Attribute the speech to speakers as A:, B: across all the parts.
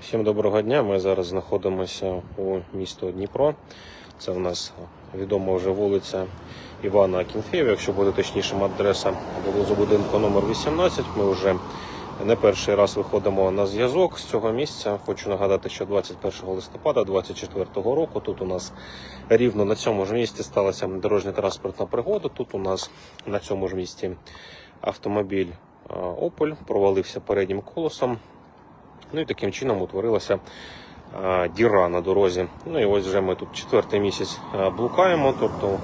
A: Всім доброго дня. Ми зараз знаходимося у місто Дніпро. Це в нас відома вже вулиця Івана Акінфєєва, якщо буде точнішим адреса поблизу будинку номер 18. Ми вже не перший раз виходимо на зв'язок з цього місця. Хочу нагадати, що 21 листопада 2024 року тут у нас рівно на цьому ж місці сталася дорожня транспортна пригода. Тут у нас на цьому ж місці автомобіль Opel провалився переднім колесом. Ну і таким чином утворилася діра на дорозі. Ну і ось вже ми тут четвертий місяць блукаємо. Тобто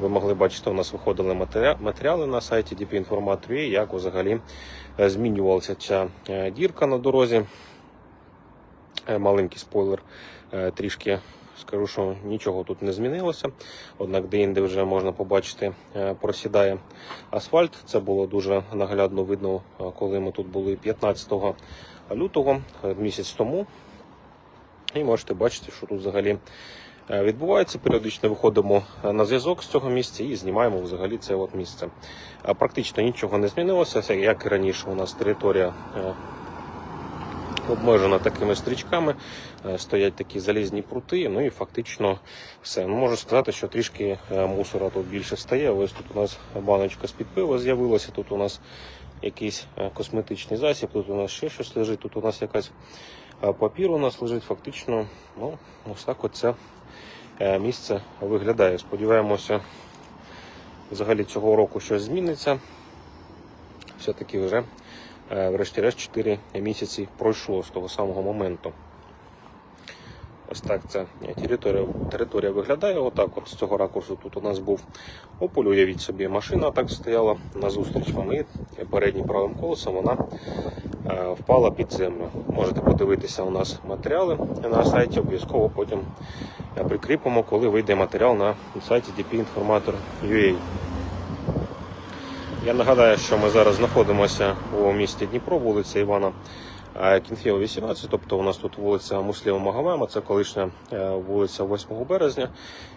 A: ви могли бачити, у нас виходили матеріали на сайті DP і як взагалі е, змінювалася ця е, дірка на дорозі. Е, Маленький спойлер трішки. Скажу, що нічого тут не змінилося. Однак деінде вже можна побачити, е, просідає асфальт. Це було дуже наглядно видно, е, коли ми тут були 15 лютого, е, місяць тому. І можете бачити, що тут взагалі відбувається. Періодично виходимо на зв'язок з цього місця і знімаємо взагалі це от місце. Практично нічого не змінилося, як і раніше у нас територія обмежена такими стрічками, е, стоять такі залізні прути, ну і фактично все. Ну, можу сказати, що трішки е, мусора тут більше стає. Ось тут у нас баночка з-під пива з'явилася, тут у нас якийсь е, косметичний засіб, тут у нас ще щось лежить, тут у нас якась папір у нас лежить. Фактично, ну, ось так от це е, місце виглядає. Сподіваємося, взагалі цього року щось зміниться. Все-таки вже Врешті-решт 4 місяці пройшло з того самого моменту. Ось так ця територія, територія виглядає. Отак от з цього ракурсу тут у нас був ополь, уявіть собі, машина так стояла назустріч вам і переднім правим колесом вона е, впала під землю. Можете подивитися у нас матеріали на сайті, обов'язково потім е, прикріпимо, коли вийде матеріал на сайті dpinformator.ua. Я нагадаю, що ми зараз знаходимося у місті Дніпро, вулиця Івана е, Кінфєва, 18. Тобто у нас тут вулиця Муслєва Магомема, це колишня е, вулиця 8 березня.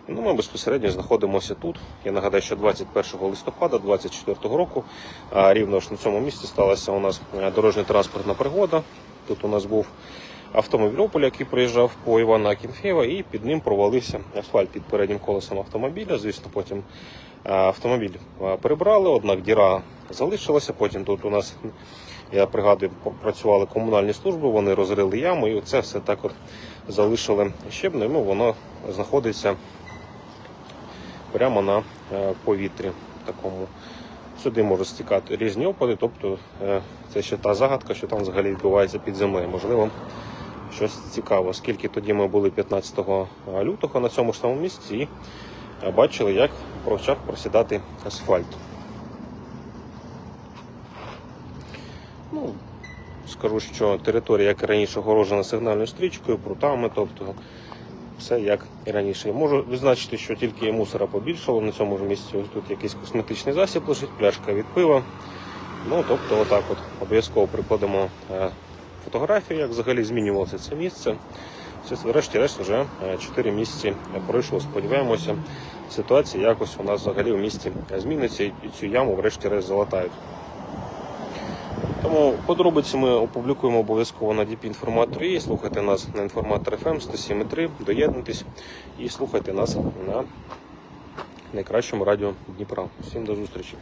A: І, Ну, ми безпосередньо знаходимося тут. Я нагадаю, що 21 листопада 2024 року е, рівно ж на цьому місці сталася у нас е, дорожня транспортна пригода. Тут у нас був автомобіль Opel, який приїжджав по Івана Акінфєва, і під ним провалився асфальт під переднім колесом автомобіля. Звісно, потім автомобіль е, прибрали, однак діра залишилася. Потім тут у нас, я пригадую, працювали комунальні служби, вони розрили яму, і це все так от залишили щебнем. Ну, воно знаходиться прямо на е, повітрі такому. Сюди можуть стікати різні опади, тобто е, це ще та загадка, що там взагалі відбувається під землею. Можливо, щось цікаве, оскільки тоді ми були 15 лютого на цьому ж самому місці е, бачили, як почав просідати асфальт. Ну, скажу, що територія, як і раніше, огорожена сигнальною стрічкою, прутами, тобто все як і раніше. Можу відзначити, що тільки мусора побільшало на цьому ж місці. Ось тут якийсь косметичний засіб лежить, пляшка від пива. Ну, тобто, отак от обов'язково прикладемо е, фотографію, як взагалі змінювалося це місце. Врешті-решт, вже 4 місяці пройшло. Сподіваємося, ситуація якось у нас взагалі в місті зміниться і цю яму врешті-решт залатають. Тому подробиці ми опублікуємо обов'язково на DP інформатор і слухайте нас на інформатор FM 107.3, доєднуйтесь і слухайте нас на найкращому радіо Дніпра. Всім до зустрічі!